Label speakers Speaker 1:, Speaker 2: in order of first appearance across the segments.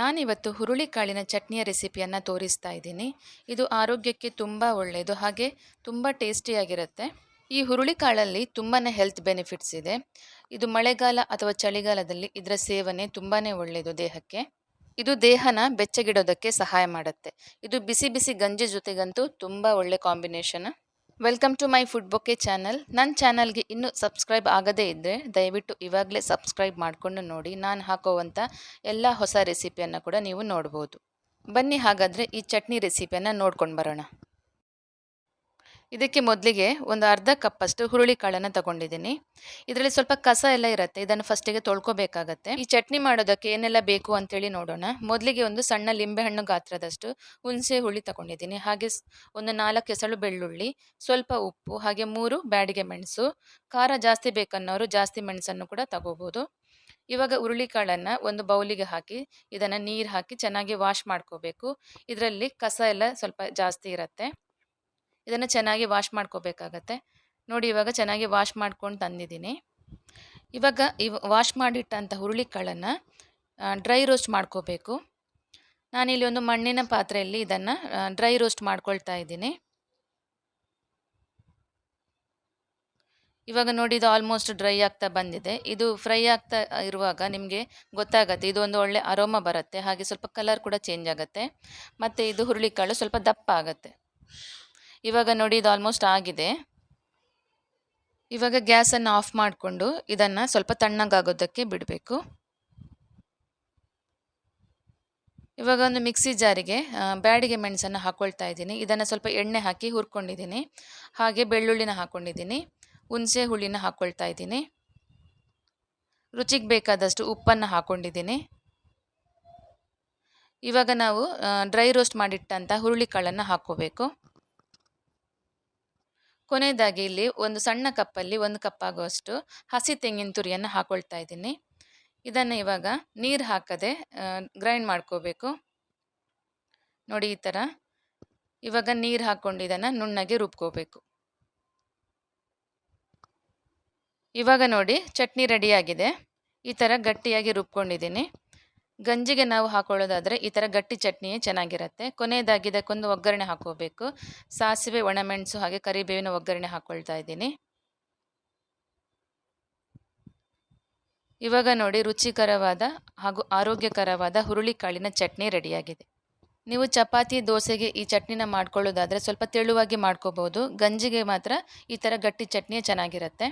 Speaker 1: ನಾನಿವತ್ತು ಹುರುಳಿಕಾಳಿನ ಚಟ್ನಿಯ ರೆಸಿಪಿಯನ್ನು ತೋರಿಸ್ತಾ ಇದ್ದೀನಿ. ಇದು ಆರೋಗ್ಯಕ್ಕೆ ತುಂಬ ಒಳ್ಳೆಯದು ಹಾಗೆ ತುಂಬ ಟೇಸ್ಟಿಯಾಗಿರುತ್ತೆ. ಈ ಹುರುಳಿಕಾಳಲ್ಲಿ ತುಂಬಾ ಹೆಲ್ತ್ ಬೆನಿಫಿಟ್ಸ್ ಇದೆ. ಇದು ಮಳೆಗಾಲ ಅಥವಾ ಚಳಿಗಾಲದಲ್ಲಿ ಇದರ ಸೇವನೆ ತುಂಬಾ ಒಳ್ಳೆಯದು ದೇಹಕ್ಕೆ. ಇದು ದೇಹನ ಬೆಚ್ಚಗಿಡೋದಕ್ಕೆ ಸಹಾಯ ಮಾಡುತ್ತೆ. ಇದು ಬಿಸಿ ಬಿಸಿ ಗಂಜಿ ಜೊತೆಗಂತೂ ತುಂಬ ಒಳ್ಳೆ combination welcome to my food bouquet channel ನನ್ನ ಚಾನಲ್ಗೆ ಇನ್ನೂ ಸಬ್ಸ್ಕ್ರೈಬ್ ಆಗದೇ ಇದ್ದರೆ ದಯವಿಟ್ಟು ಇವಾಗಲೇ ಸಬ್ಸ್ಕ್ರೈಬ್ ಮಾಡಿಕೊಂಡು ನೋಡಿ. ನಾನು ಹಾಕೋವಂಥ ಎಲ್ಲ ಹೊಸ ರೆಸಿಪಿಯನ್ನು ಕೂಡ ನೀವು ನೋಡ್ಬೋದು. ಬನ್ನಿ ಹಾಗಾದರೆ ಈ ಚಟ್ನಿ ರೆಸಿಪಿಯನ್ನು ನೋಡ್ಕೊಂಡು ಬರೋಣ. ಇದಕ್ಕೆ ಮೊದಲಿಗೆ ಒಂದು ಅರ್ಧ ಕಪ್ಪಷ್ಟು ಹುರುಳಿ ಕಾಳನ್ನು ತಗೊಂಡಿದ್ದೀನಿ. ಇದರಲ್ಲಿ ಸ್ವಲ್ಪ ಕಸ ಎಲ್ಲ ಇರುತ್ತೆ, ಇದನ್ನು ಫಸ್ಟಿಗೆ ತೊಳ್ಕೊಬೇಕಾಗತ್ತೆ. ಈ ಚಟ್ನಿ ಮಾಡೋದಕ್ಕೆ ಏನೆಲ್ಲ ಬೇಕು ಅಂತೇಳಿ ನೋಡೋಣ. ಮೊದಲಿಗೆ ಒಂದು ಸಣ್ಣ ಲಿಂಬೆಹಣ್ಣು ಗಾತ್ರದಷ್ಟು ಹುಣಸೆ ಹುಳಿ ತಗೊಂಡಿದ್ದೀನಿ. ಹಾಗೆ ಒಂದು ನಾಲ್ಕು ಎಸಳು ಬೆಳ್ಳುಳ್ಳಿ, ಸ್ವಲ್ಪ ಉಪ್ಪು, ಹಾಗೆ ಮೂರು ಬ್ಯಾಡಿಗೆ ಮೆಣಸು, ಖಾರ ಜಾಸ್ತಿ ಬೇಕನ್ನೋರು ಜಾಸ್ತಿ ಮೆಣಸನ್ನು ಕೂಡ ತಗೋಬೋದು. ಇವಾಗ ಹುರುಳಿಕಾಳನ್ನು ಒಂದು ಬೌಲಿಗೆ ಹಾಕಿ, ಇದನ್ನು ನೀರು ಹಾಕಿ ಚೆನ್ನಾಗಿ ವಾಶ್ ಮಾಡ್ಕೋಬೇಕು. ಇದರಲ್ಲಿ ಕಸ ಎಲ್ಲ ಸ್ವಲ್ಪ ಜಾಸ್ತಿ ಇರುತ್ತೆ. ಇದನ್ನು ಚೆನ್ನಾಗಿ ವಾಶ್ ಮಾಡ್ಕೋಬೇಕಾಗತ್ತೆ. ನೋಡಿ ಇವಾಗ ಚೆನ್ನಾಗಿ ವಾಶ್ ಮಾಡ್ಕೊಂಡು ತಂದಿದ್ದೀನಿ. ಇವಾಗ ಇವ್ ವಾಶ್ ಮಾಡಿಟ್ಟಂಥ ಹುರುಳಿಕಾಳನ್ನು ಡ್ರೈ ರೋಸ್ಟ್ ಮಾಡ್ಕೋಬೇಕು. ನಾನಿಲ್ಲಿ ಒಂದು ಮಣ್ಣಿನ ಪಾತ್ರೆಯಲ್ಲಿ ಇದನ್ನು ಡ್ರೈ ರೋಸ್ಟ್ ಮಾಡ್ಕೊಳ್ತಾ ಇದ್ದೀನಿ. ಇವಾಗ ನೋಡಿ ಇದು ಆಲ್ಮೋಸ್ಟ್ ಡ್ರೈ ಆಗ್ತಾ ಬಂದಿದೆ. ಇದು ಫ್ರೈ ಆಗ್ತಾ ಇರುವಾಗ ನಿಮಗೆ ಗೊತ್ತಾಗುತ್ತೆ, ಇದು ಒಂದು ಒಳ್ಳೆ ಅರೋಮ ಬರುತ್ತೆ, ಹಾಗೆ ಸ್ವಲ್ಪ ಕಲರ್ ಕೂಡ ಚೇಂಜ್ ಆಗುತ್ತೆ. ಮತ್ತು ಇದು ಹುರುಳಿಕಾಳು ಸ್ವಲ್ಪ ದಪ್ಪ ಆಗುತ್ತೆ. ಇವಾಗ ನೋಡಿ ಇದು ಆಲ್ಮೋಸ್ಟ್ ಆಗಿದೆ. ಇವಾಗ ಗ್ಯಾಸನ್ನು ಆಫ್ ಮಾಡಿಕೊಂಡು ಇದನ್ನು ಸ್ವಲ್ಪ ತಣ್ಣಗಾಗೋದಕ್ಕೆ ಬಿಡಬೇಕು. ಇವಾಗ ಒಂದು ಮಿಕ್ಸಿ ಜಾರಿಗೆ ಬ್ಯಾಡಿಗೆ ಮೆಣಸನ್ನು ಹಾಕ್ಕೊಳ್ತಾ ಇದ್ದೀನಿ. ಇದನ್ನು ಸ್ವಲ್ಪ ಎಣ್ಣೆ ಹಾಕಿ ಹುರ್ಕೊಂಡಿದ್ದೀನಿ. ಹಾಗೆ ಬೆಳ್ಳುಳ್ಳಿನ ಹಾಕ್ಕೊಂಡಿದ್ದೀನಿ ಹುಣಸೆ ಹುಳಿನ ಹಾಕ್ಕೊಳ್ತಾ ಇದ್ದೀನಿ. ರುಚಿಗೆ ಬೇಕಾದಷ್ಟು ಉಪ್ಪನ್ನು ಹಾಕ್ಕೊಂಡಿದ್ದೀನಿ ಇವಾಗ ನಾವು ಡ್ರೈ ರೋಸ್ಟ್ ಮಾಡಿಟ್ಟಂಥ ಹುರುಳಿಕಾಳನ್ನು ಹಾಕ್ಕೋಬೇಕು. ಕೊನೆಯದಾಗಿ ಇಲ್ಲಿ ಒಂದು ಸಣ್ಣ ಕಪ್ಪಲ್ಲಿ ಒಂದು ಕಪ್ಪಾಗುವಷ್ಟು ಹಸಿ ತೆಂಗಿನ ತುರಿಯನ್ನು ಹಾಕೊಳ್ತಾ ಇದ್ದೀನಿ. ಇದನ್ನು ಇವಾಗ ನೀರು ಹಾಕದೆ ಗ್ರೈಂಡ್ ಮಾಡ್ಕೋಬೇಕು. ನೋಡಿ ಈ ಥರ ಇವಾಗ ನೀರು ಹಾಕ್ಕೊಂಡು ಇದನ್ನು ನುಣ್ಣಗೆ ರುಬ್ಕೋಬೇಕು. ಇವಾಗ ನೋಡಿ ಚಟ್ನಿ ರೆಡಿಯಾಗಿದೆ ಈ ಥರ ಗಟ್ಟಿಯಾಗಿ ರುಬ್ಕೊಂಡಿದ್ದೀನಿ. ಗಂಜಿಗೆ ನಾವು ಹಾಕೊಳ್ಳೋದಾದರೆ ಈ ಥರ ಗಟ್ಟಿ ಚಟ್ನಿಯೇ ಚೆನ್ನಾಗಿರುತ್ತೆ. ಕೊನೆಯದಾಗಿ ಇದಕ್ಕೊಂದು ಒಗ್ಗರಣೆ ಹಾಕೋಬೇಕು. ಸಾಸಿವೆ, ಒಣಮೆಣಸು ಹಾಗೆ ಕರಿಬೇವಿನ ಒಗ್ಗರಣೆ ಹಾಕ್ಕೊಳ್ತಾ ಇದ್ದೀನಿ. ಇವಾಗ ನೋಡಿ ರುಚಿಕರವಾದ ಹಾಗೂ ಆರೋಗ್ಯಕರವಾದ ಹುರುಳಿಕಾಳಿನ ಚಟ್ನಿ ರೆಡಿಯಾಗಿದೆ. ನೀವು ಚಪಾತಿ, ದೋಸೆಗೆ ಈ ಚಟ್ನಿನ ಮಾಡ್ಕೊಳ್ಳೋದಾದರೆ ಸ್ವಲ್ಪ ತೆಳುವಾಗಿ ಮಾಡ್ಕೋಬೋದು. ಗಂಜಿಗೆ ಮಾತ್ರ ಈ ಥರ ಗಟ್ಟಿ ಚಟ್ನಿಯೇ ಚೆನ್ನಾಗಿರುತ್ತೆ.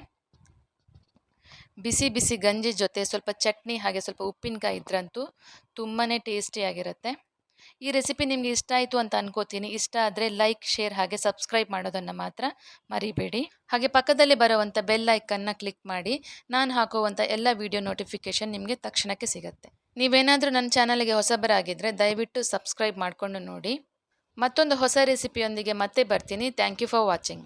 Speaker 1: ಬಿಸಿ ಬಿಸಿ ಗಂಜಿ ಜೊತೆ ಸ್ವಲ್ಪ ಚಟ್ನಿ ಹಾಗೆ ಸ್ವಲ್ಪ ಉಪ್ಪಿನಕಾಯಿ ಇದ್ರಂತೂ ತುಂಬಾ ಟೇಸ್ಟಿಯಾಗಿರುತ್ತೆ ಈ ರೆಸಿಪಿ ನಿಮಗೆ ಇಷ್ಟ ಆಯಿತು ಅಂತ ಅನ್ಕೋತೀನಿ. ಇಷ್ಟ ಆದರೆ ಲೈಕ್, ಶೇರ್ ಹಾಗೆ ಸಬ್ಸ್ಕ್ರೈಬ್ ಮಾಡೋದನ್ನು ಮಾತ್ರ ಮರಿಬೇಡಿ. ಹಾಗೆ ಪಕ್ಕದಲ್ಲಿ ಬರುವಂಥ ಬೆಲ್ ಐಕನ್ನ ಕ್ಲಿಕ್ ಮಾಡಿ. ನಾನು ಹಾಕುವಂಥ ಎಲ್ಲ ವಿಡಿಯೋ ನೋಟಿಫಿಕೇಷನ್ ನಿಮಗೆ ತಕ್ಷಣಕ್ಕೆ ಸಿಗುತ್ತೆ. ನೀವೇನಾದರೂ ನನ್ನ ಚಾನಲ್ಗೆ ಹೊಸಬರಾಗಿದ್ದರೆ ದಯವಿಟ್ಟು ಸಬ್ಸ್ಕ್ರೈಬ್ ಮಾಡಿಕೊಂಡು ನೋಡಿ. ಮತ್ತೊಂದು ಹೊಸ ರೆಸಿಪಿಯೊಂದಿಗೆ ಮತ್ತೆ ಬರ್ತೀನಿ. Thank you for watching.